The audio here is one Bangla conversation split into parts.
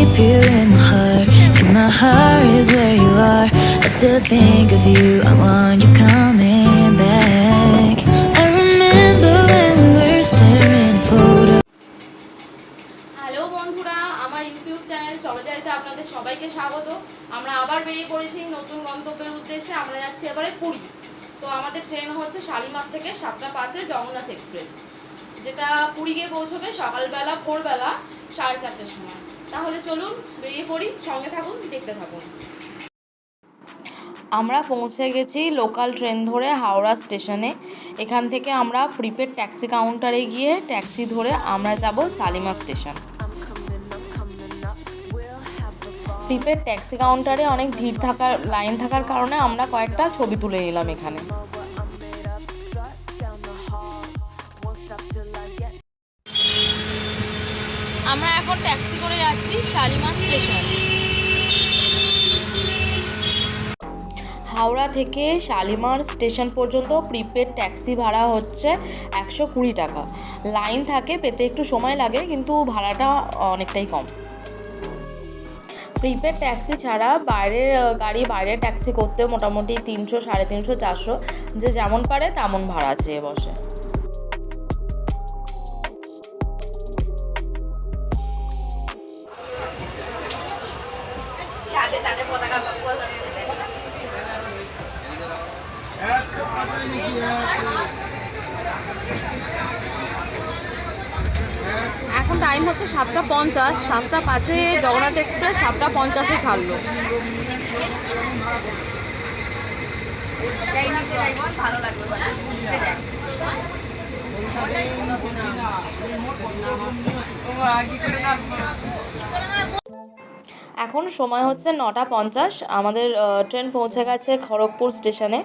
keep you in my heart, and my heart is where you are. I still think of you. I want you coming back. I remember when we were staring photos. Hello বন্ধুরা আমার ইউটিউব চ্যানেল চলজারিতে আপনাদের সবাইকে স্বাগত আমরা আবার বেরিয়ে পড়েছি নতুন গন্তব্যের উদ্দেশ্যে আমরা যাচ্ছি এবারে পুরী তো আমাদের ট্রেন হচ্ছে শালিমার থেকে সাতটা পাঁচে জগন্নাথ এক্সপ্রেস যেটা পুরী গিয়ে পৌঁছবে সকালবেলা ভোরবেলা সাড়ে চারটের সময় তাহলে চলুন, বেরিয়ে পড়ি, সঙ্গে থাকুন দেখতে থাকুন। আমরা পৌঁছে গেছি লোকাল ট্রেন ধরে হাওড়া স্টেশনে। এখান থেকে আমরা প্রিপেড ট্যাক্সি কাউন্টারে গিয়ে ট্যাক্সি ধরে আমরা যাব শালিমার স্টেশন। প্রিপেড ট্যাক্সি কাউন্টারে অনেক ভিড় থাকার, লাইন থাকার কারণে আমরা কয়েকটা ছবি তুলে নিলাম এখানে। আমরা এখন ট্যাক্সি করে যাচ্ছি শালিমার স্টেশন। হাওড়া থেকে শালিমার স্টেশন পর্যন্ত প্রিপেড ট্যাক্সি ভাড়া হচ্ছে একশো কুড়ি টাকা। লাইন থাকে, পেতে একটু সময় লাগে, কিন্তু ভাড়াটা অনেকটাই কম। প্রিপেড ট্যাক্সি ছাড়া বাইরের গাড়ি বাইরের ট্যাক্সি করতে মোটামুটি তিনশো, সাড়ে তিনশো, চারশো, যে যেমন পারে তেমন ভাড়া চেয়ে বসে। এখন টাইম হচ্ছে সাতটা পঞ্চাশ সাতটা পাঁচে জগন্নাথ এক্সপ্রেস সাতটা পঞ্চাশে ছাড়লো। এখন সময় হচ্ছে নটা পঞ্চাশ। আমাদের ট্রেন পৌঁছে গেছে খড়গপুর স্টেশনে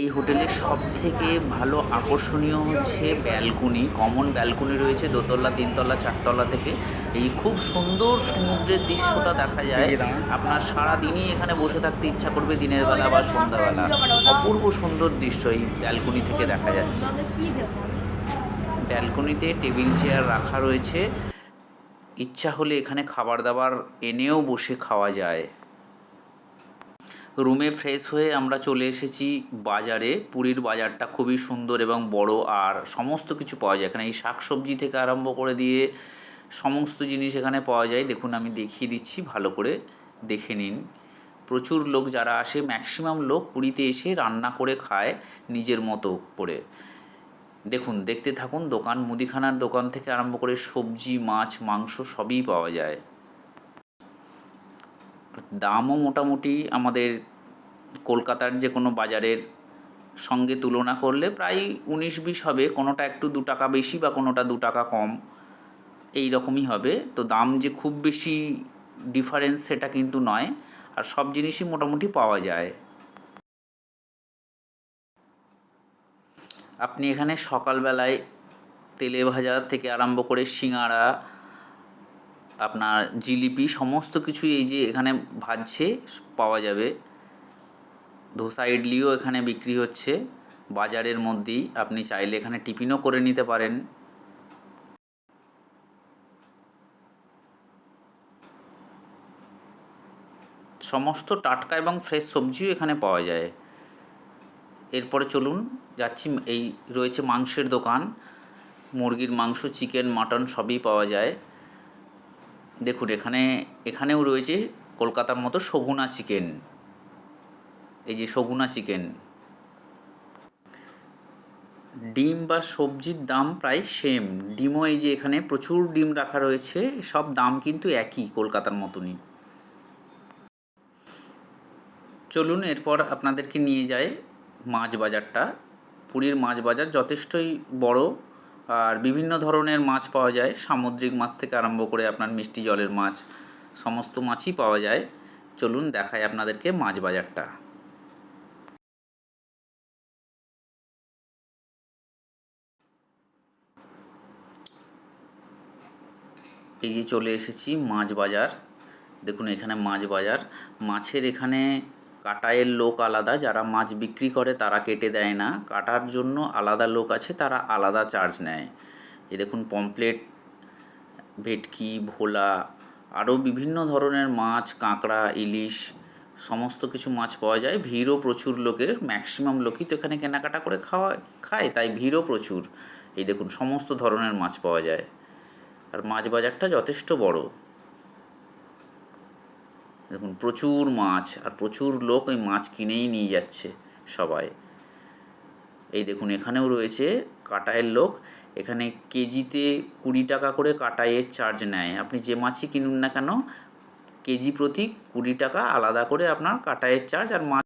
এই হোটেলের সব থেকে ভালো আকর্ষণীয় হচ্ছে ব্যালকনি কমন ব্যালকনি রয়েছে দোতলা তিনতলা চারতলা থেকে। এই খুব সুন্দর সমুদ্রের দৃশ্যটা দেখা যায়। আপনার সারা দিনই এখানে বসে থাকতে ইচ্ছা করবে দিনের বেলা বা সন্ধ্যাবেলা। অপূর্ব সুন্দর দৃশ্য এই ব্যালকনি থেকে দেখা যাচ্ছে। ব্যালকনিতে টেবিল চেয়ার রাখা রয়েছে। ইচ্ছা হলে এখানে খাবার দাবার এনেও বসে খাওয়া যায়। রুমে ফ্রেশ হয়ে আমরা চলে এসেছি বাজারে। পুরীর বাজারটা খুবই সুন্দর এবং বড়, আর সমস্ত কিছু পাওয়া যায়। এখানে এই শাকসবজি থেকে আরম্ভ করে দিয়ে সমস্ত জিনিস এখানে পাওয়া যায়। দেখুন, আমি দেখিয়ে দিচ্ছি, ভালো করে দেখে নিন। প্রচুর লোক যারা আসে ম্যাক্সিমাম লোক পুরীতে এসে রান্না করে খায় নিজের মতো করে। দেখুন, দেখতে থাকুন, দোকান, মুদিখানার দোকান থেকে আরম্ভ করে সবজি, মাছ, মাংস সবই পাওয়া যায়। দামও মোটামুটি আমাদের কলকাতার যে কোনো বাজারের সঙ্গে তুলনা করলে প্রায় উনিশ বিশ হবে, কোনোটা একটু দু টাকা বেশি বা কোনোটা দু টাকা কম, এই রকমই হবে। তো দাম যে খুব বেশি ডিফারেন্স সেটা কিন্তু নয়, আর সব জিনিসই মোটামুটি পাওয়া যায়। আপনি এখানে সকালবেলায় তেলে ভাজা থেকে আরম্ভ করে সিঙাড়া আপনার জিলিপি সমস্ত কিছুই এই যে এখানে ভাজছে, পাওয়া যাবে। ধোসা ইডলিও এখানে বিক্রি হচ্ছে। বাজারের মধ্যেই আপনি চাইলে এখানে টিফিনও করে নিতে পারেন। সমস্ত টাটকা এবং ফ্রেশ সবজিও এখানে পাওয়া যায়। এরপরে চলুন, যাচ্ছি এই রয়েছে মাংসের দোকান। মুরগির মাংস, চিকেন, মাটন সবই পাওয়া যায়। দেখুন, এখানে, এখানেও রয়েছে কলকাতার মতো সগুনা চিকেন। এই যে সগুনা চিকেন। ডিম বা সবজির দাম প্রায় সেম ডিমও এই যে এখানে প্রচুর ডিম রাখা রয়েছে, সব দাম কিন্তু একই কলকাতার মতনই। চলুন, এরপর আপনাদেরকে নিয়ে যায় মাছ বাজারটা। পুরীর মাছ বাজার যথেষ্টই বড়। আর বিভিন্ন ধরনের মাছ পাওয়া যায়। সামুদ্রিক মাছ থেকে আরম্ভ করে আপনার মিষ্টি জলের মাছ, সমস্ত মাছই পাওয়া যায়। চলুন দেখাই আপনাদেরকে মাছ বাজারটা। এই যে চলে এসেছি মাছ বাজার। দেখুন এখানে মাছ বাজার। মাছের এখানে কাটায়ের লোক আলাদা, যারা মাছ বিক্রি করে তারা কেটে দেয় না। কাটার জন্য আলাদা লোক আছে, তারা আলাদা চার্জ নেয়। এই দেখুন পমপ্লেট ভেটকি, ভোলা আরও বিভিন্ন ধরনের মাছ, কাঁকড়া, ইলিশ, সমস্ত কিছু মাছ পাওয়া যায়। ভিড়ও প্রচুর লোকের ম্যাক্সিমাম লোকই তো এখানে কেনাকাটা করে খাওয়া, খায়, তাই ভিড়ও প্রচুর। এই দেখুন, সমস্ত ধরনের মাছ পাওয়া যায়। আর মাছ বাজারটা যথেষ্ট বড়। দেখুন, প্রচুর মাছ, আর প্রচুর লোক ওই মাছ কিনেই নিয়ে যাচ্ছে সবাই। এই দেখুন, এখানেও রয়েছে কাটায়ের লোক। এখানে কেজিতে কুড়ি টাকা করে কাটাইয়ের চার্জ নেয়। আপনি যে মাছই কিনুন না কেন, কেজি প্রতি কুড়ি টাকা আলাদা করে আপনার কাটাইয়ের চার্জ আর মাছ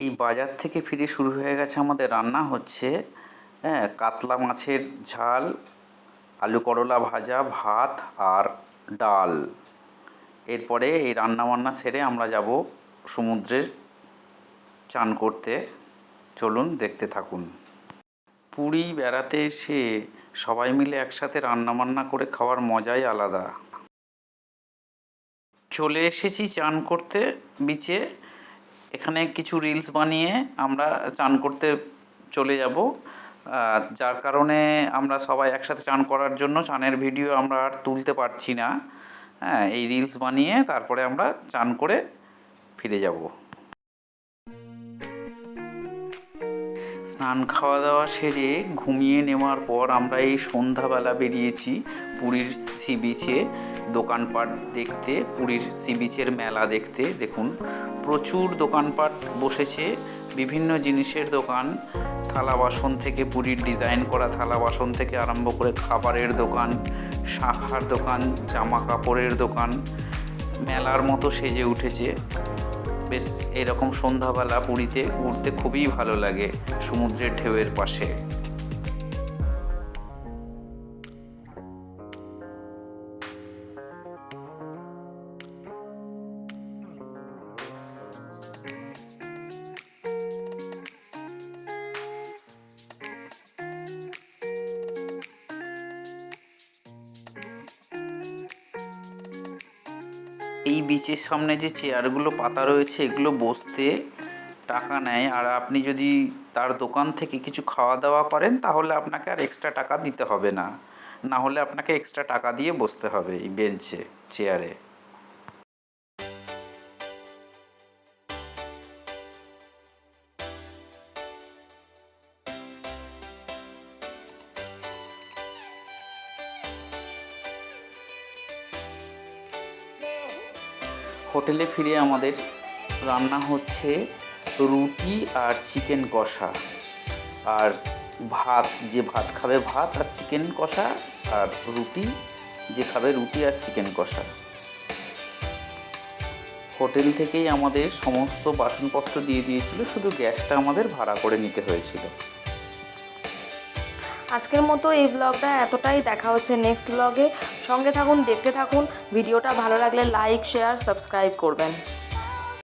এই বাজার থেকে ফিরে শুরু হয়ে গেছে আমাদের রান্না হচ্ছে হ্যাঁ কাতলা মাছের ঝাল, আলু করলা ভাজা, ভাত, আর ডাল। এরপরে এই রান্নাবান্না সেরে আমরা যাব সমুদ্রের চান করতে। চলুন দেখতে থাকুন। পুরী বেড়াতে এসে সবাই মিলে একসাথে রান্নাবান্না করে খাওয়ার মজাই আলাদা। চলে এসেছি চান করতে বিচে এখানে কিছু রিলস বানিয়ে আমরা চান করতে চলে যাব। যার কারণে আমরা সবাই একসাথে চান করার জন্য চানের ভিডিও আমরা আর তুলতে পারছি না। হ্যাঁ এই রিলস বানিয়ে তারপরে আমরা চান করে ফিরে যাব। স্নান খাওয়া দাওয়া সেরে ঘুমিয়ে নেওয়ার পর আমরা এই সন্ধ্যাবেলা বেরিয়েছি পুরীর সি বিচে দোকানপাট দেখতে, পুরীর সি বিচের মেলা দেখতে। দেখুন, প্রচুর দোকানপাট বসেছে। বিভিন্ন জিনিসের দোকান। থালা বাসন থেকে পুরীর ডিজাইন করা, থালা বাসন থেকে আরম্ভ করে খাবারের দোকান। শাখার দোকান জামা কাপড়ের দোকান, মেলার মতো সেজে উঠেছে। বেশ এরকম সন্ধ্যাবেলা পুরীতে ঘুরতে খুবই ভালো লাগে সমুদ্রের ঢেউয়ের পাশে। এই বিচের সামনে যে চেয়ারগুলো পাতা রয়েছে, এগুলো বসতে টাকা নেয়। আর আপনি যদি তার দোকান থেকে কিছু খাওয়া দাওয়া করেন, তাহলে আপনাকে আর এক্সট্রা টাকা দিতে হবে না। না হলে আপনাকে এক্সট্রা টাকা দিয়ে বসতে হবে এই বেঞ্চে চেয়ারে হোটেলে ফিরে আমাদের রান্না হচ্ছে রুটি আর চিকেন কষা। আর ভাত, যে ভাত খাবে ভাত আর চিকেন কষা আর রুটি, যে খাবে রুটি আর চিকেন কষা। হোটেল থেকেই আমাদের সমস্ত বাসনপত্র দিয়ে দিয়েছিল, শুধু গ্যাসটা আমাদের ভাড়া করে নিতে হয়েছিল। আজকের মতো এই ব্লগটা এতটাই। দেখা হচ্ছে নেক্সট ব্লগে সঙ্গে থাকুন, দেখতে থাকুন। ভিডিওটা ভালো লাগলে লাইক শেয়ার সাবস্ক্রাইব করবেন।